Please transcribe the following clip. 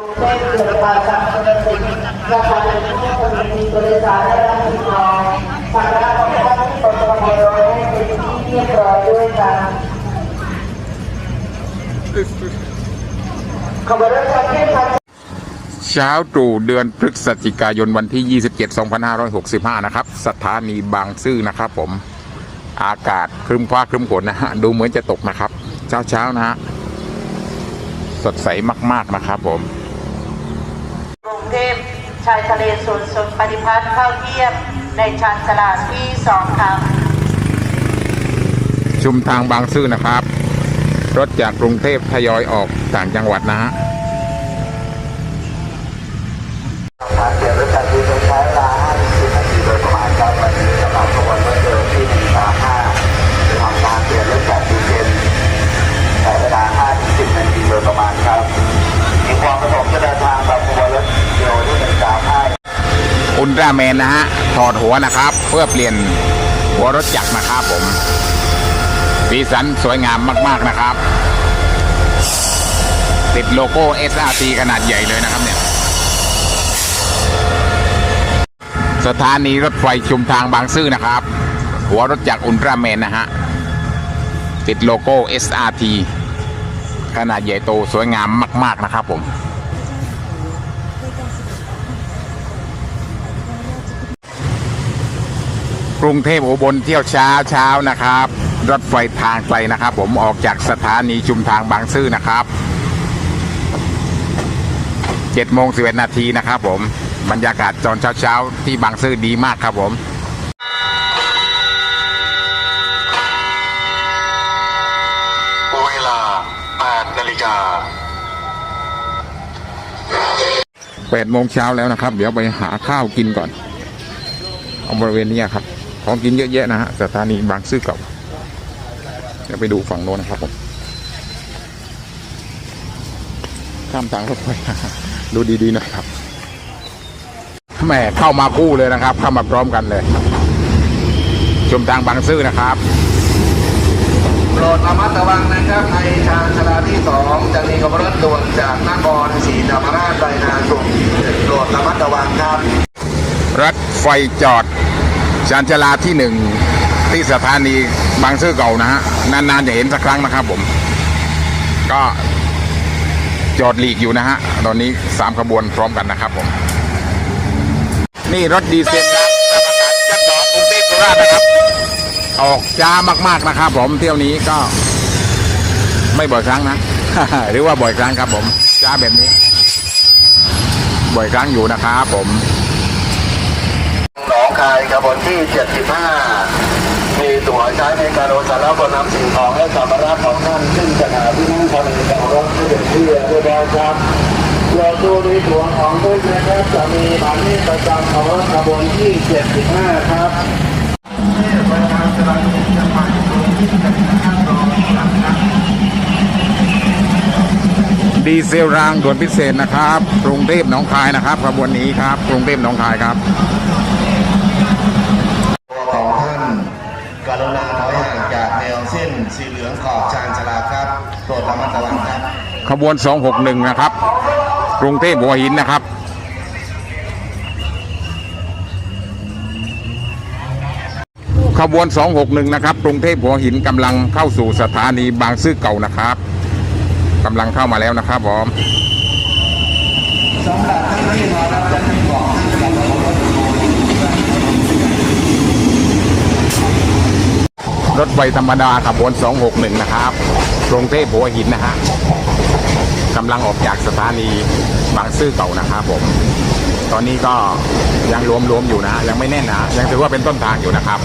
ได้เกิดการสั่งเป็นสิ่งราคาเป็นผู้คนมีบริษัทได้รับสิทธิ์รองสักการะของท่านที่ตนขโมยรถให้เป็นที่เรียบร้อยด้วยกันขบวนรถไฟเส้นทางเช้าตรู่เดือนพฤศจิกายนวันที่ 27 2565 นะครับ สถานีบางซื่อนะครับผม อากาศครึ้มฟ้าครึ้มฝนนะฮะ ดูเหมือนจะตกนะครับ เช้าเช้านะฮะ สดใสมาก ๆ นะครับผม ชายทะเลศูนย์สุนปฏิพัฒน์เข้าเทียบในชานฉลาดที่สองครับชุมทางบางซื่อนะครับ รถจากกรุงเทพทยอยออกต่างจังหวัดนะฮะการเปลี่ยนรถจักรยานยนต์ใช้เวลา50นาทีโดยประมาณครับวันนี้สำหรับขบวนรถเดิมที่135จะทำการเปลี่ยนรถจักรยานยนต์ใช้เวลา50นาทีโดยประมาณครับมีความประสงค์จะเดินทางแบบขบวนรถเดียวที่135 อุลตร้าแมนนะฮะ ถอดหัวนะครับ เพื่อเปลี่ยนหัวรถจักรนะครับผม สีสันสวยงามมาก ๆนะครับ ติดโลโก้ SRT ขนาดใหญ่เลยนะครับเนี่ย สถานีรถไฟชุมทางบางซื่อนะครับ หัวรถจักรอุลตร้าแมนนะฮะ ติดโลโก้ SRT ขนาดใหญ่โตสวยงามมาก ๆนะครับผม กรุงเทพอุบลเที่ยวเช้าเช้านะครับ รถไฟทางไกลนะครับ ผมออกจากสถานีชุมทางบางซื่อนะครับ7โมง11นาทีนะครับ ผมบรรยากาศตอนเช้าเช้าๆที่บางซื่อดีมากครับผมเวลา8นาฬิกา8โมงเช้าแล้วนะครับ เดี๋ยวไปหาข้าวกินก่อนเอาบริเวณนี้ครับ ของกินเยอะแยะนะฮะสถานีบางซื่อเก่าเดี๋ยวไปดูฝั่งโน้นนะครับผมข้ามทางรถไฟดูดีๆหน่อยครับแหม่เข้ามาคู่เลยนะครับ เข้ามาพร้อมกันเลยชมทางบางซื่อนะครับโปรดระมัดระวังนะครับในชานชาลาที่สองจะมีขบวนรถด่วนจากนครศรีธรรมราชไปนาสุขโปรดระมัดระวังครับรถไฟจอด ชานชาลาที่หนึ่งที่สถานีบางซื่อเก่านะฮะนานๆจะเห็นสักครั้งนะครับผม ก็จอดหลีกอยู่นะฮะ ตอนนี้สามขบวนพร้อมกันนะครับผม นี่รถดีเซลครับจัดสองกรุงเทพโคราชนะครับ ออกช้ามากๆนะครับผมเที่ยวนี้ก็ไม่บ่อยครั้งนะ หรือว่าบ่อยครั้งครับผมช้าแบบนี้ บ่อยครั้งอยู่นะครับผม หนองคายขบวนที่ 75 มีตั๋วใช้ในการโอนสารบนนำสิ่งของและสัมภาระของท่านซึ่งจะหาที่นั่งภายในกรถที่เป็นที่เรียบร้อยครับเราดูในตั๋วของทุกนะครับจะมีหมายเลขประจำของรถขบวนที่75ครับประชาชนที่ 75 ครับดีเซลรางด่วนพิเศษนะครับ กรุงเทพหนองคายนะครับขบวนนี้ครับ กรุงเทพหนองคายครับ สีเหลืองขอบชานชลาครับโปรดระมัดระวังครับ ขบวน 261 นะครับ กรุงเทพหัวหินนะครับ ขบวน 261 นะครับ กรุงเทพหัวหินกำลังเข้าสู่สถานีบางซื่อเก่านะครับกำลังเข้ามาแล้วนะครับผมสำหรับท่านที่มารับจากที่บอกท่านกับรถ รถไฟธรรมดาขบวน 261 นะครับกรุงเทพหัวหินนะฮะกำลังออกจากสถานีบางซื่อเก่านะครับผม ตอนนี้ก็ยังรวมๆอยู่นะ ยังไม่แน่นนะ ยังถือว่าเป็นต้นทางอยู่นะครับ